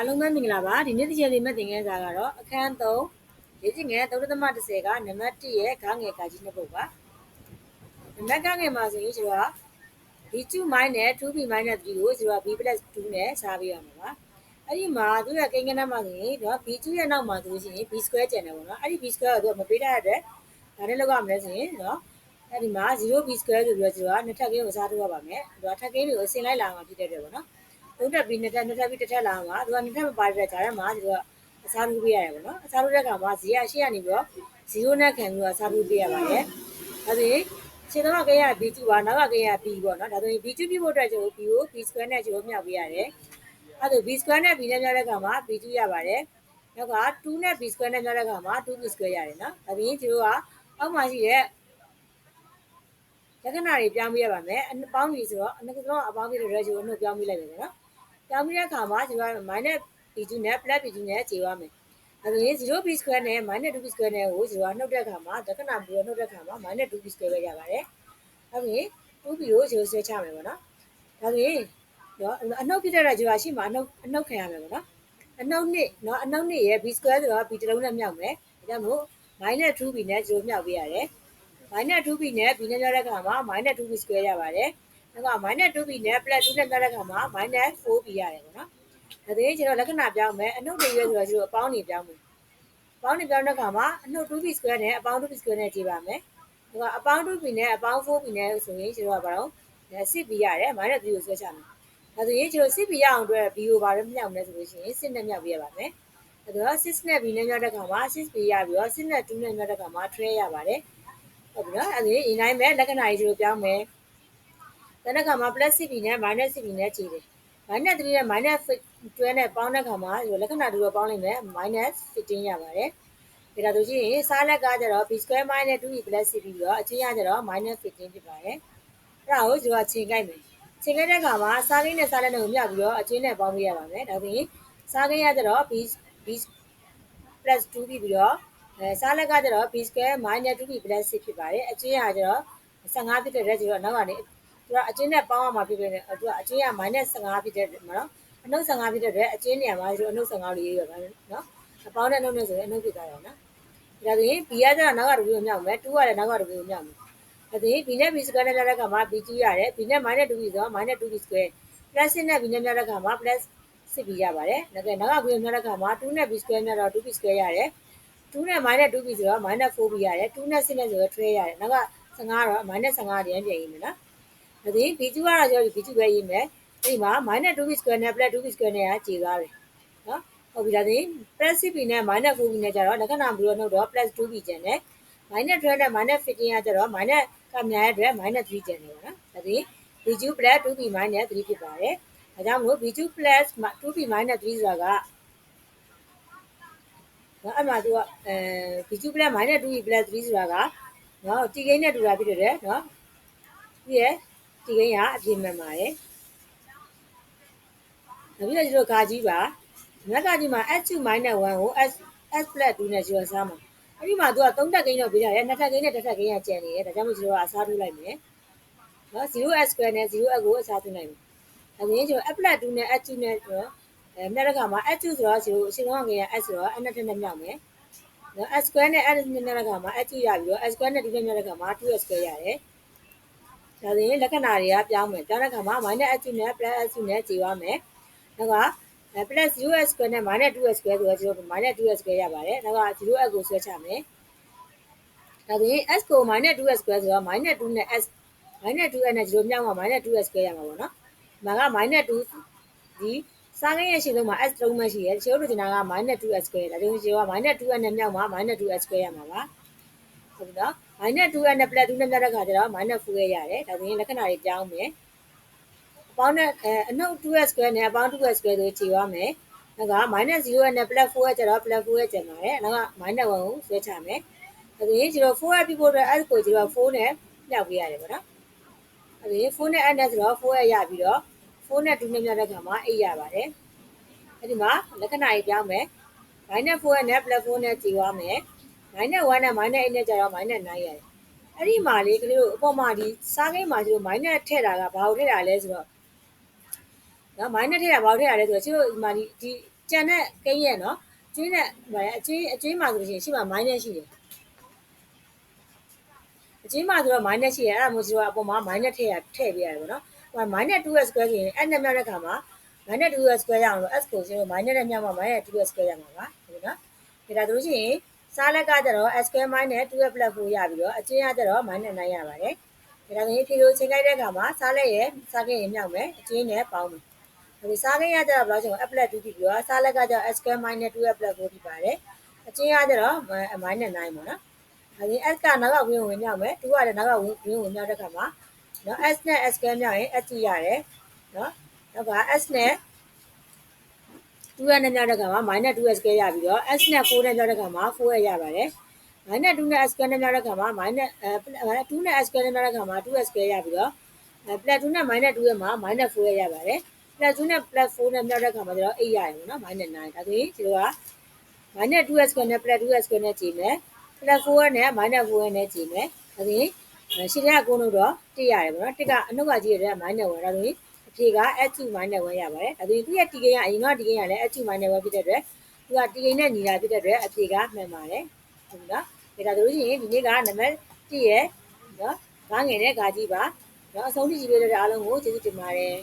အားလုံးပဲမင်္ဂလာပါဒီနေ့တစ်ချက်လေးမှတ်သင်ခန်းစာကတော့အခန်း3လေ့ကျင့်ငယ်3.30ကနံပါတ်1ရဲ့ခေါင်းငယ်ကာကြီးနှစ်ပုဒ်ပါနံပါတ်ကငယ်မှာဆိုရင်ကျွန်တော်က b2 minus 2b minus 3ကိုကျွန်တော် b 2နဲ့စားပေးရမှာပါအဲ့ဒီမှာသူကကိန်းကဏ္ဍမှာဆိုရင်တော့ b2 ရဲ့နောက်မှာဆိုရှင် b square ကျန်တယ်ပေါ့နော်အဲ့ဒီ b square ကိုသူကမပေးတတ်တဲ့အတွက်ဒါနဲ့လောက်ရမလဲဆိုရင်နော်အဲ့ဒီမှာ 0b square ဆိုပြီးတော့ကျွန်တော်ကနှစ်ထပ်ကင်းကိုစားထုတ်ရပါမယ်။ဒါထပ်ကင်းတွေကိုဆင်လိုက်လာမှာဖြစ်တဲ့အတွက်ပေါ့နော်။ သုံးတက်ပြီးနှစ်တက်နှစ်တက်ပြီးတစ်ထက်လာမှာသူကနှစ်ထက်မပါတဲ့ကြားထဲမှာသူကအစားထိုးပေးရတယ်ပေါ့နော်။အစားထိုးတဲ့အခါမှာဇီရရှေ့ကနေပြီးတော့0နဲ့ခံပြီးတော့အစားထိုးပေးရပါတယ်။ဒါဆိုရင်ခြေတော့ကရ B2 ပါနောက်ကကရ B ပေါ့နော်။ဒါဆိုရင် B2 ပြဖို့အတွက်ကျွန်တော် B ကို B square နဲ့ကျွန်တော်မြောက်ပေးရတယ်။အဲ့ဒါ B square နဲ့ B နဲ့မြောက်တဲ့အခါမှာ B2 ရပါတယ်။နောက်က2နဲ့ B square နဲ့မြောက်တဲ့အခါမှာ 2B square ရတယ်နော်။ဒါပြင်ကျွန်တော်ကအောက်မှာရှိတဲ့လက္ခဏာတွေပြောင်းပြရပါမယ်အပေါင်းပြီဆိုတော့အနှစ်ကတော့အပေါင်းပြတဲ့ ratio ကိုနှုတ်ပြောင်းပြလိုက်မယ်နော် ပြောင်းပြတဲ့အခါမှာကျွန်တော် minus b2 နဲ့ plus b2 နဲ့ခြေရမယ်အဲဒါရင် 0b square နဲ့ minus 2b square နဲ့ကိုကျွန်တော်နှုတ်တဲ့အခါမှာလက္ခဏာပြီးတော့နှုတ်တဲ့အခါမှာ minus 2b square ပဲရပါတယ်အဲဒါရင် 2b ကို0ဆွဲချမယ်ပေါ့နော်ဒါဆိုရင်နော်အနှုတ်ပြတဲ့ကျွန်တော်ရှိမှအနှုတ်အနှုတ်ခံရမယ်ပေါ့နော်အနှုတ်နှစ်နော်အနှုတ်နှစ်ရဲ့ b square ဆိုတော့ b တစ်လုံးနဲ့မြောက်မယ်ဒါကြောင့်မို့ minus 2b နဲ့0မြောက်ပေးရတယ် minus 2b နဲ့ b နဲ့ပြောတဲ့အခါမှာ minus 2b square ရပါတယ်။ ဒါက minus 2b နဲ့ plus 2နဲ့ပြောတဲ့အခါမှာ minus 4b ရတယ်ပေါ့နော်။ဒါသေးကျွန်တော်လက္ခဏာပြောင်းမယ်အနှုတ်တွေရွေးဆိုတော့ကျွန်တော်အပေါင်းတွေပြောင်းမယ်။အပေါင်းတွေပြောင်းတဲ့အခါမှာအနှုတ် 2b square နဲ့အပေါင်း 2b square နဲ့ကြည့်ပါမယ်။ဒါကအပေါင်း 2b နဲ့အပေါင်း 4b နဲ့ဆိုရင်ကျွန်တော်ကဘာလို့ 6b ရတယ် minus 3ကိုဆွဲချမယ်။ဒါဆိုရင်ကျွန်တော် 6b ရအောင်အတွက် b ကိုဘာလို့မြောက်မလဲဆိုလို့ရှိရင်6နဲ့မြောက်ပြရပါမယ်။ဒါတော့6နဲ့ b နဲ့မြောက်တဲ့အခါမှာ 6b ရပြီးတော့6နဲ့2နဲ့မြောက်တဲ့အခါမှာ3ရပါတယ်။ဟုတ်ပြီနော်အဲ့ဒီအရင်တိုင်းပဲလက္ခဏာကြီးတို့ပြောင်းမယ် တနက်ကမှာ plus cb နဲ့ minus cb နဲ့ခြေတယ် minus 3နဲ့ minus 12နဲ့ပေါင်းတဲ့ခါမှာဒီလက္ခဏာတို့ပေါင်းလိုက်မယ် minus 15ရပါတယ်ဒါဒါဆိုရင်စားလက်ကကျတော့ b square minus 2b plus cb ပြီးတော့အချင်းရကျတော့ minus 15ဖြစ်ပါတယ်အဲ့ဒါကိုကျွန်တော်ချိန်ကိုက်မယ်ချိန်ကိုက်တဲ့ခါမှာစားကိန်းနဲ့စားလက်နဲ့ကိုမြှောက်ပြီးတော့အချင်းနဲ့ပေါင်းပေးရပါမယ်ဒါဆိုရင်စားကိန်းရကျတော့ b b plus 2ပြီးပြီးတော့အဲစားလက်ကကျတော့ b square minus 2b plus 6ဖြစ်ပါတယ်အချင်းကကျတော့15ဖြစ်တဲ့ရက်ကျတော့နောက်ကနေ သူကအချင်းနဲ့ပေါင်းရမှာဖြစ်ဖြစ်နေသူကအချင်းက minus 15 ဖြစ်တဲ့မှာနော်အနှုတ်15ဖြစ်တဲ့အတွက်အချင်းနေရာမှာသူအနှုတ်15လေးရေးရပါနော်အပေါင်းနဲ့အနှုတ်နဲ့ဆိုရင်အနှုတ်ဖြစ်သွားတယ်နော်ဒါဆိုရင် b ကကျတော့နောက်ကတကူကိုမြောက်မယ်2ကလည်းနောက်ကတကူကိုမြောက်မယ်ဒါဆိုရင် b နဲ့ b square နဲ့မြောက်တဲ့အခါမှာ b ကျူးရတယ် b နဲ့ minus 2b ဆိုတော့ minus 2b square plus 6နဲ့ b နဲ့မြောက်တဲ့အခါမှာ plus 6b ရပါတယ်ဒါကနောက်ကကူကိုမြောက်တဲ့အခါမှာ2နဲ့ b square မြောက်တော့ 2b square ရတယ်2နဲ့ minus 2b ဆိုတော့ minus 4b ရတယ်2နဲ့6နဲ့ဆိုတော့3ရတယ်နောက်က15တော့ minus 15တည်းပြန်ရေးမယ် နော်ဒါဒီ b2 ကတော့ကျွန်တော် b2 ပဲရေးမယ်အဲ့ဒီမှာ minus 2b square နဲ့ plus 2b square နဲ့ကခြေသွားတယ်နော်ဟုတ်ပြီဒါဒီ plus 6b နဲ့ minus 4b နဲ့ကျတော့လက္ခဏာပြီးတော့နှုတ်တော့ plus 2b ကျန်တယ် minus 12နဲ့ minus 15ကကျတော့ minus ကများတဲ့အတွက် minus 3ကျန်တယ်ပေါ့နော်ဒါဒီ b2 plus 2b minus 3ဖြစ်ပါတယ်ဒါကြောင့်မို့ b2 plus 2b minus 3ဆိုတာကနော်အဲ့မှာသူကအဲ b2 plus minus 2 plus 3ဆိုတာကနော်တီကိန်းနဲ့တူတာဖြစ်တယ်နော်ဒီရဲ့ တီကိန်းကအပြင်မှန်ပါတယ်နောက်ပြီးတော့ဒီလိုကာကြီးပါငါကာကြီးမှာ s2 1 ကို s s 2နဲ့ကျော်စားမှာအဲ့ဒီမှာသူက3တက်ကိန်းတော့ပေးထားတယ်2တက်ကိန်းနဲ့တစ်တက်ကိန်းကကျန်နေတယ်ဒါကြောင့်မို့ကျွန်တော်ကအစားထိုးလိုက်မယ်နော် 0s square နဲ့ 0s ကိုအစားထိုးလိုက်မယ်ဒါဆိုရင်ကျွန်တော် f 2နဲ့ s2 နဲ့ကျွန်တော်အဲမြတ်တဲ့ခါမှာ s2 ဆိုတော့0အရှင်တော့ငယ်ရ s ဆိုတော့ n နဲ့နဲ့မြောက်မယ်နော် s square နဲ့ n နဲ့မြတ်တဲ့ခါမှာ s2 ရပြီးတော့ s square နဲ့ဒီနဲ့မြတ်တဲ့ခါမှာ 2s square ရတယ် ဒါဆိုရင်လက္ခဏာတွေကပြောင်းမယ်ပြောင်းတဲ့ခါမှာ minus s2 နဲ့ plus s2 နဲ့ခြေသွားမယ်နောက်က plus 0s square နဲ့ minus 2s square ဆိုတော့ကျွန်တော် minus 2s square ရပါတယ်နောက်က 0s ကိုဆွဲချမယ်ဒါဆိုရင် s ကို minus 2s square ဆိုတော့ minus 2နဲ့ s minus 2s နဲ့0မြောက်မှာ minus 2s square ရမှာပေါ့နော်။ဒါက minus 2ဒီစားကိန်းရဲ့ရှင်းဆုံးမှာ s 3မှရှိရဲ။ချိုးလို့တင်တာက minus 2s square ဒါကြောင့်ဒီက minus 2s နဲ့မြောက်မှာ minus 2s square ရမှာပါ။ဟုတ်ပြီနော်။ minus 2s နဲ့ plus 2နဲ့မြောက်တဲ့ခါကျတော့ minus 4ရတယ်။ဒါဆိုရင်လက္ခဏာတွေပြောင်းမယ်။အပေါင်းနဲ့အဲအနှုတ် 2s square နဲ့အပေါင်း 2s square ဆိုခြေသွားမယ်။နောက်က minus 0နဲ့ plus 4ရကျတော့ plus 4ရကျန်ပါတယ်။နောက်က minus 1ကိုဆွဲချမယ်။ဒါဆိုရင်ကျွန်တော်4ရပြဖို့အတွက် s ကိုကျွန်တော်4နဲ့မြောက်ပေးရတယ်ပေါ့နော်။အဲဒီ4နဲ့ n နဲ့ဆိုတော့4ရရပြီးတော့4နဲ့2နဲ့မြောက်တဲ့ခါမှာ8ရပါတယ်။အဲဒီမှာလက္ခဏာကြီးပြောင်းမယ်။ minus 4နဲ့ plus 4နဲ့ကြည်သွားမယ်။ minus 1နဲ့ minus 8နဲ့ကျတော့ minus 9ရတယ်။အဲ့ဒီမှာလေကလေးတို့အပေါ်မှာဒီစားကိန်းမှာကျတော့ minus ထည့်တာကဘာကိုထည့်တာလဲဆိုတော့နော် minus ထည့်တာဘာကိုထည့်တာလဲဆိုတော့ကျတို့ဒီမှာဒီဒီကြံတဲ့ကိန်းရဲ့နော်ကျွေးနဲ့ဗါလဲအကျွေးအကျွေးမှာဆိုလို့ရှိရင်ရှိမှာ minus ရှိတယ်အကျွေးမှာဆိုတော့ minus ရှိတယ်အဲ့ဒါမျိုးဆိုတော့အပေါ်မှာ minus ထည့်ရထည့်ပေးရတယ်ပေါ့နော်ဟို minus 2s square ဆိုရင်အဲ့နဲ့မြောက်တဲ့ခါမှာ minus 2s square ရအောင်လို့ s ကိုကျွန်တော် minus နဲ့မြောက်မှာ minus 2s square ရမှာပါဟုတ်နော်ဒါဒါဆိုလို့ရှိရင် စားလက်ကကျတော့ s square minus 2s plus 4ရပြီးတော့အကျွေးကကျတော့ minus 9ရပါတယ်ဒါဆိုရင်ဖြေလို့ချိန်လိုက်တဲ့အခါမှာစားလက်ရဲ့စားကင်းရင်မြောက်မယ်အကျွေးနဲ့ပေါင်းမယ်ဒီစားကင်းရကြတော့ဘယ်လောက်ချိန် f plus 2ဖြစ်ပြီးတော့စားလက်ကကျတော့ s square minus 2f plus 4ဖြစ်ပါတယ်အကျွေးရကြတော့ minus 9ပေါ့နော်ဒါဆိုရင် s ကနောက်ကဝင်းဝင်မြောက်မယ်2ကလည်းနောက်ကဝင်းဝင်မြောက်တဲ့အခါမှာနော် s နဲ့ s square မြောက်ရင် s ကြည့်ရတယ်နော်နောက်က s နဲ့ 2ရနဲ့မြောက်တဲ့အခါမှာ minus 2s square ရပြီးတော့ s နဲ့4နဲ့မြောက်တဲ့အခါမှာ4ရရပါတယ် minus 2နဲ့ s square နဲ့မြောက်တဲ့အခါမှာ minus အဲ2နဲ့ s square နဲ့မြောက်တဲ့အခါမှာ 2s square ရပြီးတော့အဲ plus 2နဲ့ minus 2ရဲ့မှာ minus 4ရရပါတယ် plus 2နဲ့ plus 4နဲ့မြောက်တဲ့အခါမှာကျတော့8ရရပေါ့နော် minus 9ဒါဆိုရင်ဒီလိုက minus 2s square နဲ့ plus 2s square နဲ့ကြည့်မယ် plus 4နဲ့ minus 4နဲ့ကြည့်မယ်ဒါဆိုရင်ရှင်းတဲ့ကုန်းလို့တော့1ရတယ်ပေါ့နော်1ကအနှုတ်ကကြည့်ရတဲ့ minus 1ဒါဆိုရင် အဖြေက s2 minus 1ရပါတယ်ဒါဆိုရင်သူ့ရဲ့ t ကိန်းကအရင်က t ကိန်းကလည်း s2 minus 1ဖြစ်တဲ့အတွက်သူက t ကိန်းနဲ့ညီတာဖြစ်တဲ့အတွက်အဖြေကမှန်ပါတယ်ဟုတ်လားဒါဆိုလို့ရှိရင်ဒီနေ့ကနံပါတ်1ရဲ့နော်ငားငယ်တဲ့ဂါကြီးပါနော်အဆုံးထိကြည့်ပေးတဲ့အားလုံးကိုကျေးဇူးတင်ပါတယ်